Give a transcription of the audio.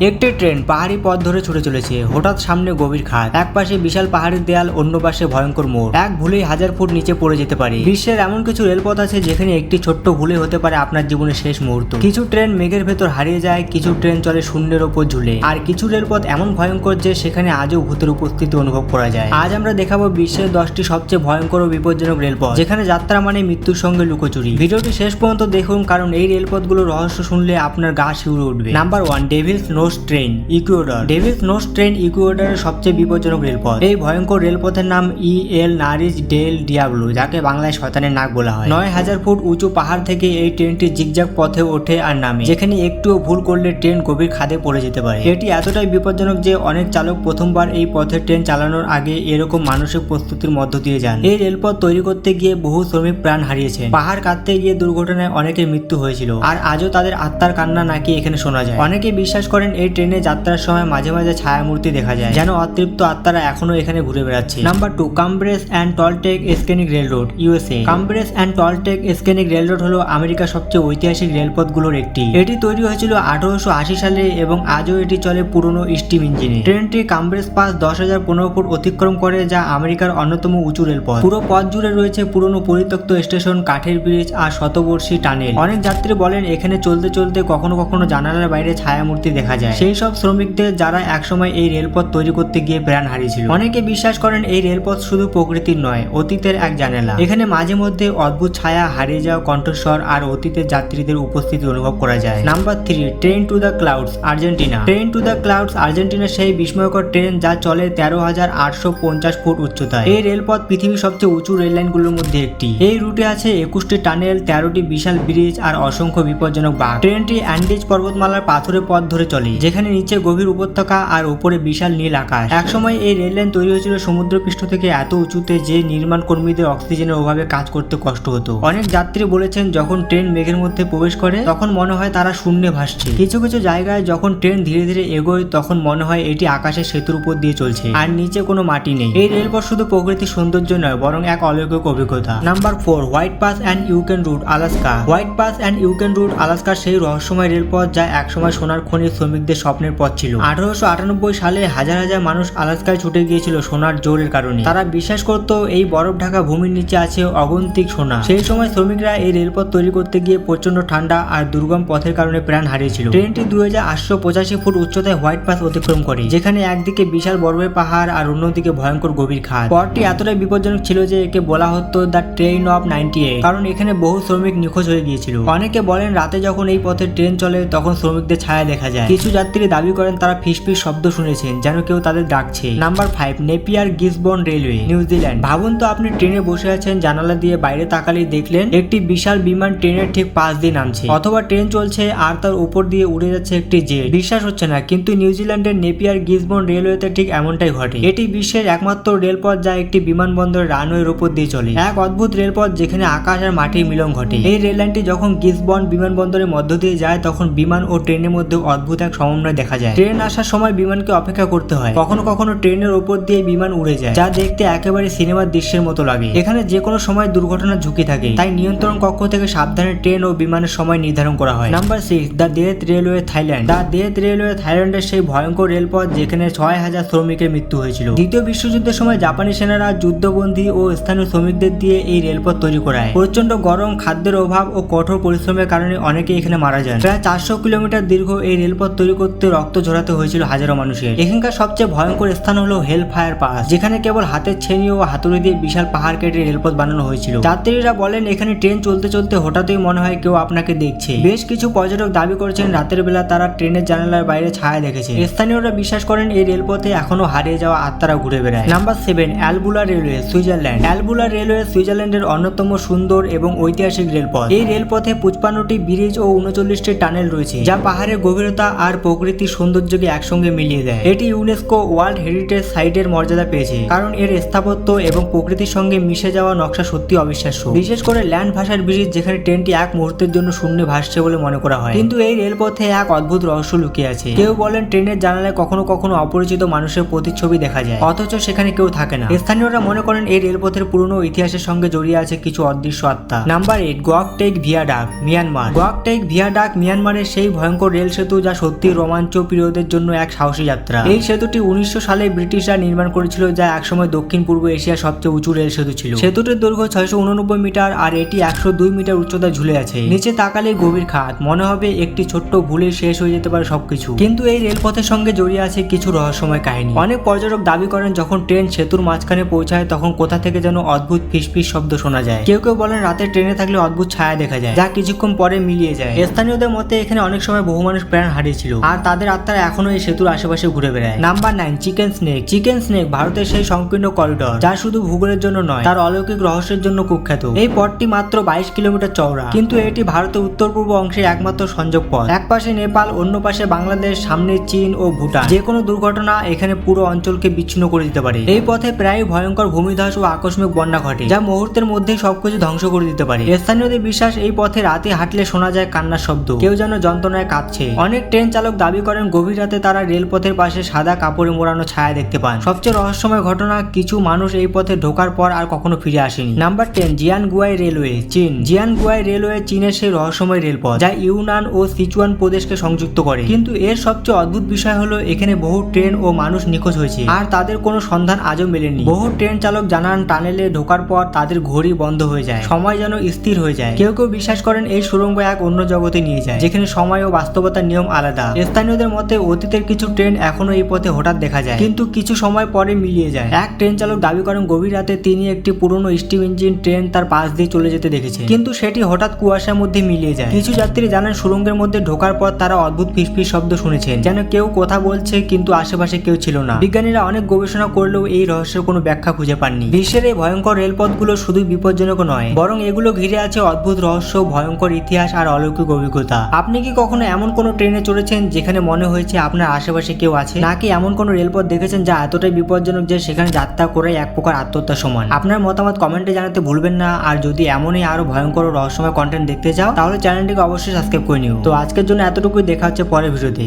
একটি ট্রেন পাহাড়ি পথ ধরে ছুটে চলেছে। হঠাৎ সামনে গভীর খাত এক পাশে বিশাল পাহাড়ের দেয়াল, অন্য পাশে ভয়ঙ্কর মোড়। এক ভুলেই হাজার ফুট নিচে পড়ে যেতে পারে। বিশ্বের এমন কিছু রেলপথ আছে যেখানে একটি ছোট্ট ভুলে হতে পারে আপনার জীবনের শেষ মুহূর্ত। কিছু ট্রেন মেঘের ভেতর হারিয়ে যায়, কিছু ট্রেন চলে শূন্যের ওপর ঝুলে। আর কিছু রেলপথ এমন ভয়ঙ্কর যে সেখানে আজও ভূতের উপস্থিতি অনুভব করা যায়। আজ আমরা দেখাবো বিশ্বের দশটি সবচেয়ে ভয়ঙ্কর ও বিপজ্জনক রেলপথ, যেখানে যাত্রা মানে মৃত্যুর সঙ্গে লুকোচুরি। ভিডিওটি শেষ পর্যন্ত দেখুন, কারণ এই রেলপথগুলোর রহস্য শুনলে আপনার গা শিউরে উঠবে। Number one, devil's nose train Ecuador devil's nose train ইকুয়েডরের সবচেয়ে বিপজ্জনক রেলপথ। এই ভয়ঙ্কর রেলপথের নাম ই এল নারিজ ডেল ডিয়াবলো যাকে বাংলায় শয়তানের নাক বলা হয়। নয় হাজার ফুট উঁচু পাহাড় থেকে এই ট্রেনটি জিগজাগ পথে ওঠে আর নামে। যেখানে একটুও ভুল করলে ট্রেন গভীর খাদে পড়ে যেতে পারে। এটি এতটাই বিপজ্জনক যে অনেক চালক প্রথমবার এই পথে ট্রেন চালানোর আগে এরকম মানসিক প্রস্তুতির মধ্য দিয়ে যান। এই রেলপথ তৈরি করতে গিয়ে বহু শ্রমিক প্রাণ হারিয়েছেন। পাহাড় কাটতে গিয়ে দুর্ঘটনায় অনেকের মৃত্যু হয়েছিল। আর আজও তাদের আত্মার কান্না নাকি এখানে শোনা যায়। অনেকে বিশ্বাস করেন এই ট্রেনে যাত্রার সময় মাঝে মাঝে ছায়ামূর্তি দেখা যায়, যেন অতৃপ্ত আত্মারা এখনও এখানে ঘুরে বেড়াচ্ছে। Number two Cumbres and Toltec scenic rail road USA Cumbres and Toltec scenic rail road হলো আমেরিকার সবচেয়ে ঐতিহাসিক রেলপথগুলোর একটি। এটি তৈরি হয়েছিল আঠারোশো আশি সালে এবং আজও এটি চলে পুরনো স্টিম ইঞ্জিনে। ট্রেনটি কামব্রেস পাস দশ হাজার পনেরো ফুট অতিক্রম করে, যা আমেরিকার অন্যতম উঁচু রেলপথ। পুরো পথ জুড়ে রয়েছে পুরনো পরিত্যক্ত স্টেশন, কাঠের ব্রিজ আর শতবর্ষী টানেল। অনেক যাত্রী বলেন, এখানে চলতে চলতে কখনো কখনো জানালার বাইরে ছায়ামূর্তি দেখা যায়। সেই সব শ্রমিকদের যারা একসময় এই রেলপথ তৈরি করতে গিয়ে প্রাণ হারিয়েছিল। অনেকে বিশ্বাস করেন এই রেলপথ শুধু প্রকৃতির নয়, অতীতের এক জানালা। এখানে মাঝে মধ্যে অদ্ভুত ছায়া, হারিয়ে যাওয়া কণ্ঠস্বর আর অতীতের যাত্রীদের উপস্থিতি অনুভব করা যায়। Number three, train to the clouds, Argentina. Train to the clouds, আর্জেন্টিনার সেই বিস্ময়কর ট্রেন যা চলে তেরো হাজার আটশো পঞ্চাশ ফুট উচ্চতায়। এই রেলপথ পৃথিবীর সবচেয়ে উঁচু রেল লাইনগুলোর মধ্যে একটি। এই রুটে আছে একুশটি টানেল, তেরোটি বিশাল ব্রিজ আর অসংখ্য বিপজ্জনক বাঘ। ট্রেনটি অ্যান্ডিজ পর্বতমালার পাথরের পথ ধরে চলে। যেখানে নিচে গভীর উপত্যকা আর উপরে বিশাল নীল আকাশ। একসময় এই রেল লাইন তৈরি হয়েছিল সমুদ্রপৃষ্ঠ থেকে এত উঁচুতে যে নির্মাণ কর্মীদের অক্সিজেনের অভাবে কাজ করতে কষ্ট হতো। অনেক যাত্রী বলেছেন, যখন ট্রেন মেঘের মধ্যে প্রবেশ করে, তখন মনে হয় তারা শূন্যে ভাসছে। কিছু কিছু জায়গায় যখন ট্রেন ধীরে ধীরে এগোয়, তখন মনে হয় এটি আকাশের সেতুর উপর দিয়ে চলছে। আর নিচে কোনো মাটি নেই। এই রেলপথ শুধু প্রকৃতির সৌন্দর্য নয়, বরং এক অলৌকিক অভিজ্ঞতা। Number four, White Pass and Yukon route Alaska. White Pass and Yukon route আলাস্কার সেই রহস্যময় রেলপথ যা একসময় সোনার খনির শ্রমিকদের স্বপ্নের পথ ছিল। আঠারোশো আটানব্বই সালে হাজার হাজার মানুষ আলাস্কায় ছুটে গিয়েছিল সোনার জোরের কারণে। তারা বিশ্বাস করত এই বরফ ঢাকা ভূমির নিচে আছে অগন্তিক সোনা। সেই সময় শ্রমিকরা এই রেলপথ তৈরি করতে গিয়ে প্রচণ্ড ঠান্ডা আর দুর্গম পথের কারণে প্রাণ হারিয়েছিল। ট্রেনটি দুই হাজার আটশো পঁচাশি ফুট উচ্চতায় হোয়াইট পাস অতিক্রম করে, যেখানে একদিকে বিশাল বরফের পাহাড় আর অন্যদিকে ভয়ঙ্কর গভীর খাদ পথটি এতটাই বিপজ্জনক ছিল যে একে বলা হতো দ্য ট্রেন অফ নাইনটি কারণ এখানে বহু শ্রমিক নিখোঁজ হয়ে গিয়েছিল। অনেকে বলেন রাতে যখন এই পথে ট্রেন চলে, তখন শ্রমিকদের ছায়া দেখা যায়। কিছু যাত্রী দাবি করেন, তারা ফিসফিস শব্দ শুনেছেন, যেন কেউ তাদের ডাকছে। Number five Napier Gisborne railway New Zealand ভাবুন তো, আপনি ট্রেনে বসে আছেন, জানালা দিয়ে বাইরে তাকালেই দেখলেন, একটি বিশাল বিমান ট্রেনের ঠিক পাশ দিয়ে নামছে। অথবা ট্রেন চলছে, আর তার উপর দিয়ে উড়ে যাচ্ছে একটি জেট। বিশ্বাস হচ্ছে না, কিন্তু নিউজিল্যান্ডের নেপিয়ার গিসবন রেলওয়েতে ঠিক এমনটাই ঘটে। এটি বিশ্বের একমাত্র রেলপথ যা একটি বিমানবন্দর রানওয়ের উপর দিয়ে চলে। এক অদ্ভুত রেলপথ যেখানে আকাশ আর মাটির মিলন ঘটে। এই রেল লাইনটি যখন গিসবন বিমানবন্দরের মধ্য দিয়ে যায়, তখন বিমান ও ট্রেনের মধ্যে অদ্ভুত এক সমন্বয় দেখা যায়। ট্রেন আসার সময় বিমানকে অপেক্ষা করতে হয়। কখনো কখনো ট্রেনের উপর দিয়ে বিমান উড়ে যায়, যা দেখতে একেবারে সিনেমার দৃশ্যের মতো লাগে। এখানে যে কোনো সময় দুর্ঘটনার ঝুঁকি থাকে, তাই নিয়ন্ত্রণ কক্ষ থেকে সাবধানে ট্রেন ও বিমানের সময় নির্ধারণ করা হয়। Number six the death railway Thailand. The death railway থাইল্যান্ডের সেই ভয়ঙ্কর রেলপথ যেখানে ছয় হাজার শ্রমিকের মৃত্যু হয়েছিল। দ্বিতীয় বিশ্বযুদ্ধের সময় জাপানি সেনারা যুদ্ধবন্দী ও স্থানীয় শ্রমিকদের দিয়ে এই রেলপথ তৈরি করায়। প্রচণ্ড গরম, খাদ্যের অভাব ও কঠোর পরিশ্রমের কারণে অনেকে এখানে মারা যান। প্রায় চারশো কিলোমিটার দীর্ঘ এই রেলপথ তৈরি করতে রক্ত ঝরাতে হয়েছিল হাজারো মানুষের। এখানকার সবচেয়ে ভয়ঙ্কর স্থান হলো হেল ফায়ার পাস যেখানে কেবল হাতের ছেনি ও হাতুড়ি দিয়ে বিশাল পাহাড় কেটে রেলপথ বানানো হয়েছিল। যাত্রীরা বলেন, এখানে ট্রেন চলতে চলতে হঠাৎই মনে হয় কেউ আপনাকে দেখছে। বেশ কিছু পর্যটক দাবি করছেন, রাতের বেলা তারা ট্রেনের জানালার বাইরে ছায়া দেখেছে। স্থানীয়রা বিশ্বাস করেন, এই রেলপথে এখনও হারিয়ে যাওয়া আত্মারা ঘুরে বেড়ায়। Number seven, Albula railway, Switzerland. Albula railway সুইজারল্যান্ডের অন্যতম সুন্দর এবং ঐতিহাসিক রেলপথ। এই রেলপথে পঁচপান্নটি ব্রিজ ও উনচল্লিশটি টানেল রয়েছে, যা পাহাড়ের গভীরতা আর প্রকৃতির সৌন্দর্যকে একসঙ্গে মিলিয়ে দেয়। এটি ইউনেস্কো ওয়ার্ল্ড হেরিটেজ সাইটের মর্যাদা পেয়েছে, কারণ এর স্থাপত্য এবং প্রকৃতির সঙ্গে মিশে যাওয়া নকশা সত্যি অবিশ্বাস্য। বিশেষ করে ল্যান্ড ভাষার ব্রিজ যেখানে ট্রেনটি এক মুহূর্তের জন্য শূন্যে ভাসছে বলে মনে করা হয়। কিন্তু এই রেলপথে এক অদ্ভুত রহস্য লুকিয়ে আছে। কেউ বলেন ট্রেনের জানালায় কখনো কখনো অপরিচিত মানুষের প্রতিচ্ছবি দেখা যায়, অথচ সেখানে কেউ থাকে না। স্থানীয়রা মনে করেন এই রেলপথের পুরনো ইতিহাসের সঙ্গে জড়িয়ে আছে কিছু অদৃশ্য আত্মা। Number eight, Gokteik viaduct, Myanmar. Gokteik viaduct, মিয়ানমারের সেই ভয়ঙ্কর রেল সেতু যা সত্যি ভক্তি রোমাঞ্চ প্রিয়দের জন্য এক সাহসী যাত্রা। এই সেতুটি উনিশশো সালে ব্রিটিশরা নির্মাণ করেছিল, যা একসময় দক্ষিণ পূর্ব এশিয়ার সবচেয়ে উঁচু রেল সেতু ছিল। সেতুটির দৈর্ঘ্য ছয়শো উননব্বই মিটার আর এটি একশো দুই মিটার উচ্চতায় ঝুলে আছে। নিচে তাকালে গভীর খাত মনে হবে একটি ছোট্ট ভুলে শেষ হয়ে যেতে পারে সবকিছু। কিন্তু এই রেলপথের সঙ্গে জড়িয়ে আছে কিছু রহস্যময় কাহিনী। অনেক পর্যটক দাবি করেন, যখন ট্রেন সেতুর মাঝখানে পৌঁছায়, তখন কোথা থেকে যেন অদ্ভুত ফিসফিস শব্দ শোনা যায়। কেউ কেউ বলেন, রাতে ট্রেনে থাকলে অদ্ভুত ছায়া দেখা যায়, যা কিছুক্ষণ পরে মিলিয়ে যায়। স্থানীয়দের মতে, এখানে অনেক সময় বহু মানুষ প্রাণ হারিয়েছিল। আর তাদের আত্মারা এখনও এই সেতুর আশেপাশে ঘুরে বেড়ায়। Number nine chicken snake chicken snake ভারতের সেই সংকীর্ণ করিডর যা শুধু ভূগোলের জন্য নয়, তার অলৌকিক রহস্যের জন্য কুখ্যাত। এই পথটি মাত্র বাইশ কিলোমিটার চওড়া, কিন্তু এটি ভারতের উত্তর পূর্ব অংশে একমাত্র সংযোগ পথ এক পাশে নেপাল, অন্য পাশে বাংলাদেশ, সামনে চীন ও ভুটান। যে কোনো দুর্ঘটনা এখানে পুরো অঞ্চলকে বিচ্ছিন্ন করে দিতে পারে। এই পথে প্রায় ভয়ঙ্কর ভূমিধস ও আকস্মিক বন্যা ঘটে, যা মুহূর্তের মধ্যেই সবকিছু ধ্বংস করে দিতে পারে। স্থানীয়দের বিশ্বাস, এই পথে রাতে হাঁটলে শোনা যায় কান্নার শব্দ। কেউ যেন যন্ত্রণায় কাঁদছে অনেক ট্রেন চালক দাবি করেন, গভীর রাতে তারা রেলপথের পাশে সাদা কাপড়ে মোড়ানো ছায়া দেখতে পান। সবচেয়ে রহস্যময় ঘটনা, কিছু মানুষ এই পথে ঢোকার পর আর কখনো ফিরে আসেনি। নাম্বার টেন জিয়ান গুয়াই রেলওয়ে, চীন। জিয়ান গুয়াই রেলওয়ে চীনের সেই রহস্যময় রেলপথ, যা ইউনান ও সিচুয়ান প্রদেশকে সংযুক্ত করে। কিন্তু এর সবচেয়ে অদ্ভুত বিষয় হলো, এখানে বহু ট্রেন ও মানুষ নিখোঁজ হয়েছে। আর তাদের কোনো সন্ধান আজও মেলেনি। বহু ট্রেন চালক জানান, টানেলে ঢোকার পর তাদের ঘড়ি বন্ধ হয়ে যায়। সময় যেন স্থির হয়ে যায়। কেউ কেউ বিশ্বাস করেন, এই সুড়ঙ্গ এক অন্য জগতে নিয়ে যায়, যেখানে সময় ও বাস্তবতার নিয়ম আলাদা। স্থানীয়দের মতে অতীতের কিছু ট্রেন এখনও এই পথে হঠাৎ দেখা যায়। কিন্তু কিছু সময় পরে মিলিয়ে যায়। এক ট্রেন চালক দাবি করেন, গভীর রাতে তিনি একটি পুরনো স্টিম ইঞ্জিন ট্রেন তার পাশ দিয়ে চলে যেতে দেখেছে। কিন্তু সেটি হঠাৎ কুয়াশার মধ্যে মিলিয়ে যায়। কিছু যাত্রী জানান, সুড়ঙ্গের মধ্যে ঢোকার পর তারা অদ্ভুত ফিসফিস শব্দ শুনেছেন। যেন কেউ কথা বলছে, কিন্তু আশেপাশে কেউ ছিল না। বিজ্ঞানীরা অনেক গবেষণা করলেও এই রহস্যের কোনো ব্যাখ্যা খুঁজে পাননি। বিশ্বের এই ভয়ঙ্কর রেলপথগুলো শুধু বিপজ্জনক নয়, বরং এগুলো ঘিরে আছে অদ্ভুত রহস্য, ভয়ঙ্কর ইতিহাস আর অলৌকিক অভিজ্ঞতা। আপনি কি কখনো এমন কোনো ট্রেনে চড়েছেন যেখানে মনে হয়েছে আপনার আশেপাশে কেউ আছে? নাকি এমন কোনো রেলপথ দেখেছেন যা এতটাই বিপজ্জনক যে সেখানে যাত্রা করে এক প্রকার আত্মহত্যা সমান? আপনার মতামত কমেন্টে জানাতে ভুলবেন না, আর যদি এমনই আরও ভয়ঙ্কর রহস্যময় কন্টেন্ট দেখতে চাও, তাহলে চ্যানেলটিকে অবশ্যই সাবস্ক্রাইব করে নিও। তো আজকের জন্য এতটুকুই, দেখা হচ্ছে পরের ভিডিওতে